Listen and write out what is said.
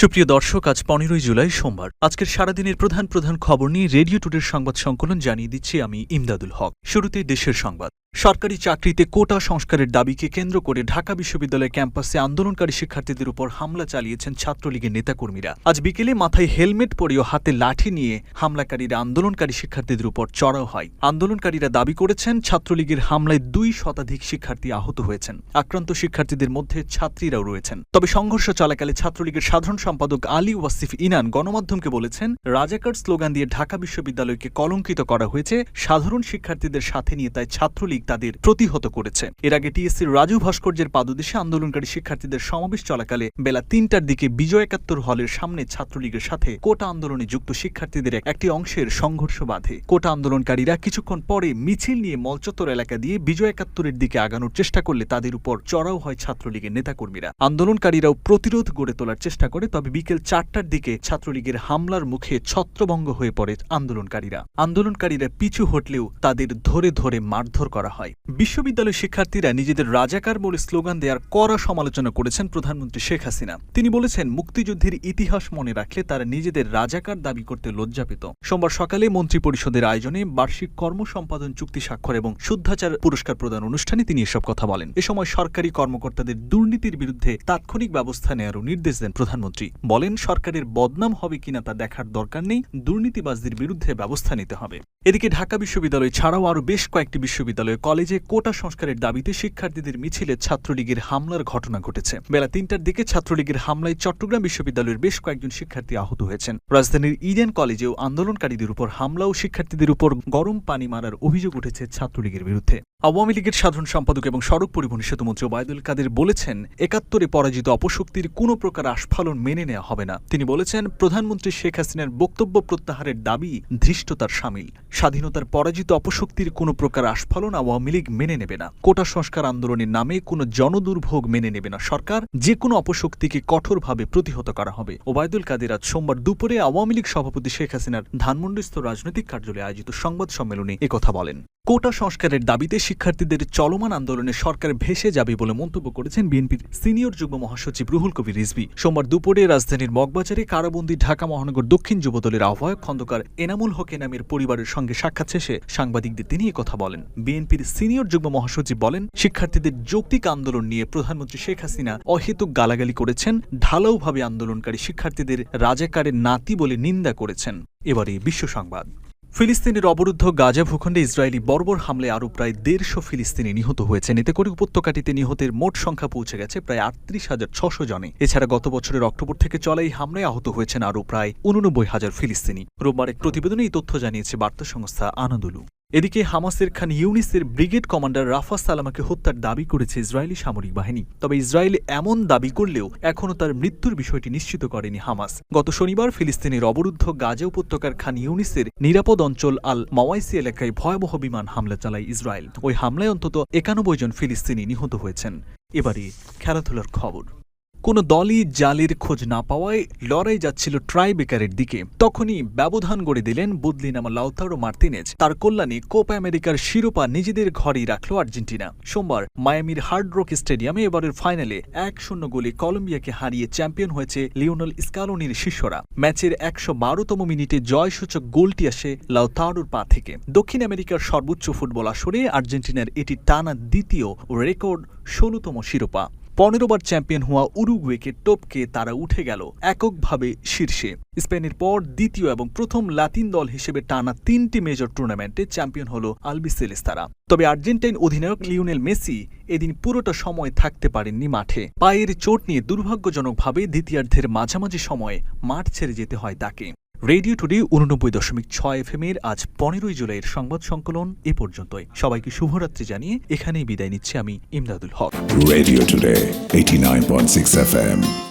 সুপ্রিয় দর্শক, আজ পনেরোই জুলাই সোমবার। আজকের সারাদিনের প্রধান প্রধান খবর নিয়ে রেডিও টুডের সংবাদ সংকলন জানিয়ে দিচ্ছি আমি ইমদাদুল হক। শুরুতে দেশের সংবাদ। সরকারি চাকরিতে কোটা সংস্কারের দাবিকে কেন্দ্র করে ঢাকা বিশ্ববিদ্যালয় ক্যাম্পাসে আন্দোলনকারী শিক্ষার্থীদের উপর হামলা চালিয়েছেন ছাত্রলীগের নেতাকর্মীরা। আজ বিকেলে মাথায় হেলমেট পরেও হাতে লাঠি নিয়ে হামলাকারীরা আন্দোলনকারী শিক্ষার্থীদের উপর চড়াও হয়। আন্দোলনকারীরা দাবি করেছেন, ছাত্রলীগের হামলায় দুই শতাধিক শিক্ষার্থী আহত হয়েছেন। আক্রান্ত শিক্ষার্থীদের মধ্যে ছাত্রীরাও রয়েছেন। তবে সংঘর্ষ চলাকালে ছাত্রলীগের সাধারণ সম্পাদক আলী ওয়াসিফ ইনান গণমাধ্যমকে বলেছেন, রাজাকার স্লোগান দিয়ে ঢাকা বিশ্ববিদ্যালয়কে কলঙ্কিত করা হয়েছে। সাধারণ শিক্ষার্থীদের সাথে নিয়ে তাই ছাত্রলীগ তাদের প্রতিহত করেছে। এর আগে টিএসসির রাজু ভাস্কর্যের পাদদেশে আন্দোলনকারী শিক্ষার্থীদের সমাবেশ চলাকালে বেলা তিনটার দিকে বিজয় একাত্তর হলের সামনে ছাত্রলীগের সাথে কোটা আন্দোলনে যুক্ত শিক্ষার্থীদের একটি অংশের সংঘর্ষ বাধে। কোটা আন্দোলনকারীরা কিছুক্ষণ পরে মিছিল নিয়ে মলচত্বর এলাকা দিয়ে বিজয় একাত্তরের দিকে আগানোর চেষ্টা করলে তাদের উপর চড়াও হয় ছাত্রলীগের নেতাকর্মীরা। আন্দোলনকারীরাও প্রতিরোধ গড়ে তোলার চেষ্টা করে, তবে বিকেল চারটার দিকে ছাত্রলীগের হামলার মুখে ছত্রভঙ্গ হয়ে পড়ে আন্দোলনকারীরা। আন্দোলনকারীরা পিছু হটলেও তাদের ধরে ধরে মারধর করা হয়। বিশ্ববিদ্যালয় শিক্ষার্থীরা নিজেদের রাজাকার বলে স্লোগান দেওয়ার কড়া সমালোচনা করেছেন প্রধানমন্ত্রী শেখ হাসিনা। তিনি বলেছেন, মুক্তিযুদ্ধের ইতিহাস মনে রাখলে তারা নিজেদের রাজাকার দাবি করতে লজ্জা পেত সোমবার সকালে মন্ত্রী পরিষদের আয়োজনে বার্ষিক কর্ম সম্পাদন চুক্তি স্বাক্ষর এবং শুদ্ধাচার পুরস্কার প্রদান অনুষ্ঠানে তিনি এসব কথা বলেন। এ সময় সরকারি কর্মকর্তাদের দুর্নীতির বিরুদ্ধে তাৎক্ষণিক ব্যবস্থা নেওয়ারও নির্দেশ দেন প্রধানমন্ত্রী। বলেন, সরকারের বদনাম হবে কিনা তা দেখার দরকার নেই, দুর্নীতিবাজদের বিরুদ্ধে ব্যবস্থা নিতে হবে। এদিকে ঢাকা বিশ্ববিদ্যালয় ছাড়াও আরও বেশ কয়েকটি বিশ্ববিদ্যালয় কলেজে কোটা সংস্কারের দাবিতে শিক্ষার্থীদের মিছিলে ছাত্রলীগের হামলার ঘটনা ঘটেছে। বেলা তিনটার দিকে ছাত্রলীগের হামলায় চট্টগ্রাম বিশ্ববিদ্যালয়ের বেশ কয়েকজন শিক্ষার্থী আহত হয়েছেন। রাজধানীর ইডেন কলেজেও আন্দোলনকারীদের উপর হামলা ও শিক্ষার্থীদের উপর গরম পানি মারার অভিযোগ উঠেছে ছাত্রলীগের বিরুদ্ধে। আওয়ামী লীগের সাধারণ সম্পাদক এবং সড়ক পরিবহন সেতুমন্ত্রী ওবায়দুল কাদের বলেছেন, একাত্তরে পরাজিত অপশক্তির কোনো প্রকার আস্ফালন মেনে নেওয়া হবে না। তিনি বলেছেন, প্রধানমন্ত্রী শেখ হাসিনার বক্তব্য প্রত্যাহারের দাবি ধৃষ্টতার সামিল। স্বাধীনতার পরাজিত অপশক্তির কোনো প্রকার আস্ফালন আওয়ামী লীগ মেনে নেবে না। কোটা সংস্কার আন্দোলনের নামে কোনো জনদুর্ভোগ মেনে নেবে না সরকার, যে কোনো অপশক্তিকে কঠোরভাবে প্রতিহত করা হবে। ওবায়দুল কাদের আজ সোমবার দুপুরে আওয়ামী লীগ সভাপতি শেখ হাসিনার ধানমন্ডিস্থ রাজনৈতিক কার্যালয়ে আয়োজিত সংবাদ সম্মেলনে একথা বলেন। কোটা সংস্কারের দাবিতে শিক্ষার্থীদের চলমান আন্দোলনে সরকার ভেসে যাবে বলে মন্তব্য করেছেন বিএনপির সিনিয়র যুগ্ম মহাসচিব রুহুল কবির রিজভি। সোমবার দুপুরে রাজধানীর মগবাজারে কারাবন্দি ঢাকা মহানগর দক্ষিণ যুবদলের আহ্বায়ক খন্দকার এনামুল হক এনামের পরিবারের সঙ্গে সাক্ষাৎ শেষে সাংবাদিকদের তিনি কথা বলেন। বিএনপির সিনিয়র যুগ্ম মহাসচিব বলেন, শিক্ষার্থীদের যৌক্তিক আন্দোলন নিয়ে প্রধানমন্ত্রী শেখ হাসিনা অহেতুক গালাগালি করেছেন, ঢালাওভাবে আন্দোলনকারী শিক্ষার্থীদের রাজাকারের নাতি বলে নিন্দা করেছেন। এবারে বিশ্ব সংবাদ। ফিলিস্তিনের অবরুদ্ধ গাজা ভূখণ্ডে ইসরায়েলি বর্বর হামলে আরও প্রায় দেড়শো ফিলিস্তিনি নিহত হয়েছেন। এতে করে উপত্যকাটিতে নিহতের মোট সংখ্যা পৌঁছে গেছে প্রায় আটত্রিশ হাজার ছশো জনে। এছাড়া গত বছরের অক্টোবর থেকে চলা এই হামলায় আহত হয়েছেন আরও প্রায় উননব্বই হাজার ফিলিস্তিনি। রোববার এক প্রতিবেদনে এই তথ্য জানিয়েছে বার্তা সংস্থা আনাদুলু। এদিকে হামাসের খান ইউনিসের ব্রিগেড কমান্ডার রাফা সালামাকে হত্যার দাবি করেছে ইসরায়েলি সামরিক বাহিনী। তবে ইসরায়েল এমন দাবি করলেও এখনও তার মৃত্যুর বিষয়টি নিশ্চিত করেনি হামাস। গত শনিবার ফিলিস্তিনের অবরুদ্ধ গাজা উপত্যকার খান ইউনিসের নিরাপদ অঞ্চল আল মাওয়াইসি এলাকায় ভয়াবহ বিমান হামলা চালায় ইসরায়েল। ওই হামলায় অন্তত একানব্বই জন ফিলিস্তিনি নিহত হয়েছেন। এবারে খেলাধুলার খবর। কোনো দলই জালের খোঁজ না পাওয়ায় লড়াই যাচ্ছিল ট্রাইবেকারের দিকে। তখনই ব্যবধান গড়ে দিলেন বদলিনামা লাউতারো মার্তিনেজ। তার কল্যাণে কোপা আমেরিকার শিরোপা নিজেদের ঘরেই রাখল আর্জেন্টিনা। সোমবার মায়ামির হার্ড রক স্টেডিয়ামে এবারের ফাইনালে এক শূন্য গোলে কলম্বিয়াকে হারিয়ে চ্যাম্পিয়ন হয়েছে লিওনাল স্কালোনির শিষ্যরা। ম্যাচের একশো বারোতম মিনিটে জয়সূচক গোলটি আসে লাউতারোর পা থেকে। দক্ষিণ আমেরিকার সর্বোচ্চ ফুটবল আসরে আর্জেন্টিনার এটি টানা দ্বিতীয় রেকর্ড ষোলোতম শিরোপা। পনেরোবার চ্যাম্পিয়ন হওয়া উরুগুয়েকে টপকে তারা উঠে গেল এককভাবে শীর্ষে। স্পেনের পর দ্বিতীয় এবং প্রথম লাতিন দল হিসেবে টানা তিনটি মেজর টুর্নামেন্টে চ্যাম্পিয়ন হল আলবিসেলেস তারা। তবে আর্জেন্টাইন অধিনায়ক লিওনেল মেসি এদিন পুরোটা সময় থাকতে পারেননি মাঠে। পায়ের চোট নিয়ে দুর্ভাগ্যজনকভাবে দ্বিতীয়ার্ধের মাঝামাঝি সময়ে মাঠ ছেড়ে যেতে হয় তাকে। রেডিও টুডে উননব্বই দশমিক ছয় এফ এর আজ পনেরোই জুলাইয়ের সংবাদ সংকলন এ পর্যন্তই সবাইকে শুভরাত্রি জানিয়ে এখানেই বিদায় নিচ্ছি আমি ইমদাদুল হক Radio Today, 89.6 FM.